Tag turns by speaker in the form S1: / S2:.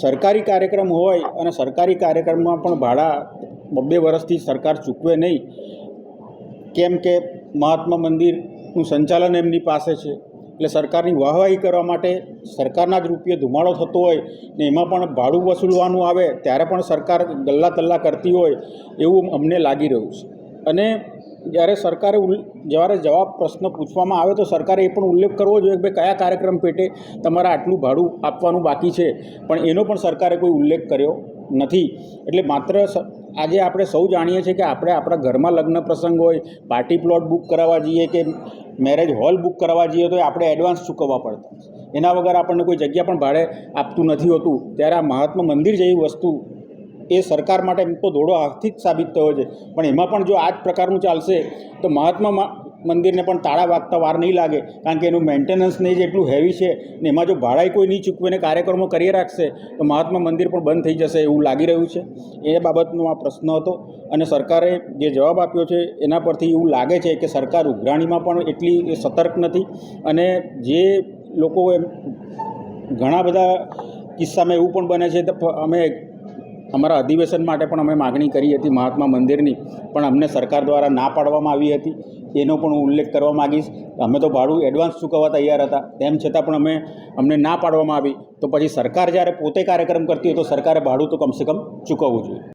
S1: સરકારી કાર્યક્રમ હોય અને સરકારી કાર્યક્રમમાં પણ ભાડા બબ્બે વર્ષથી સરકાર ચૂકવે નહીં. કેમ કે મહાત્મા મંદિરનું સંચાલન એમની પાસે છે. એટલે સરકારની વાહવાહી કરવા માટે સરકારના જ રૂપિયે ધુમાડો થતો હોય ને એમાં પણ ભાડું વસૂલવાનું આવે ત્યારે પણ સરકાર ગલ્લા તલ્લા કરતી હોય એવું અમને લાગી રહ્યું છે. અને જ્યારે સરકારે જ્યારે જવાબ પ્રશ્ન પૂછવામાં આવે તો સરકારે એ પણ ઉલ્લેખ કરવો જોઈએ કે ભાઈ કયા કાર્યક્રમ પેટે તમારે આટલું ભાડું આપવાનું બાકી છે. પણ એનો પણ સરકારે કોઈ ઉલ્લેખ કર્યો નથી. એટલે માત્ર આજે આપણે સૌ જાણીએ છીએ કે આપણે આપણા ઘરમાં લગ્ન પ્રસંગ હોય, પાર્ટી પ્લોટ બુક કરાવવા જઈએ કે મેરેજ હોલ બુક કરાવવા જઈએ તો આપણે એડવાન્સ ચૂકવવા પડતા. એના વગર આપણને કોઈ જગ્યા પણ ભાડે આપતું નથી હોતું. ત્યારે આ મહાત્મા મંદિર જેવી વસ્તુ એ સરકાર માટે એમ તો દોડો આર્થિક સાબિત થયો છે. પણ એમાં પણ જો આ જ પ્રકારનું ચાલશે, તો મહાત્મા મંદિરને પણ તાળા વાગતા વાર નહીં લાગે, કારણ કે એનું મેન્ટેનન્સ નહીં એટલું હેવી છે ને એમાં જો ભાડાય કોઈ નહીં ચૂકવે ને કાર્યક્રમો કરી રાખશે, તો મહાત્મા મંદિર પણ બંધ થઈ જશે એવું લાગી રહ્યું છે. એ બાબતનો આ પ્રશ્ન હતો અને સરકારે જે જવાબ આપ્યો છે એના પરથી એવું લાગે છે કે સરકાર ઉઘરાણીમાં પણ એટલી સતર્ક નથી અને જે લોકો એમ ઘણા બધા કિસ્સામાં એવું પણ બને છે અમે અમારા અધિવેશન માટે પણ અમે માગણી કરી હતી મહાત્મા મંદિરની, પણ અમને સરકાર દ્વારા ના પાડવામાં આવી હતી. એનો પણ હું ઉલ્લેખ કરવા માગીશ. અમે તો ભાડું એડવાન્સ ચૂકવવા તૈયાર હતા. તેમ છતાં પણ અમે, અમને ના પાડવામાં આવી. તો પછી સરકાર જ્યારે પોતે કાર્યક્રમ કરતી હોય તો સરકારે ભાડું તો કમસે કમ ચૂકવવું જોઈએ.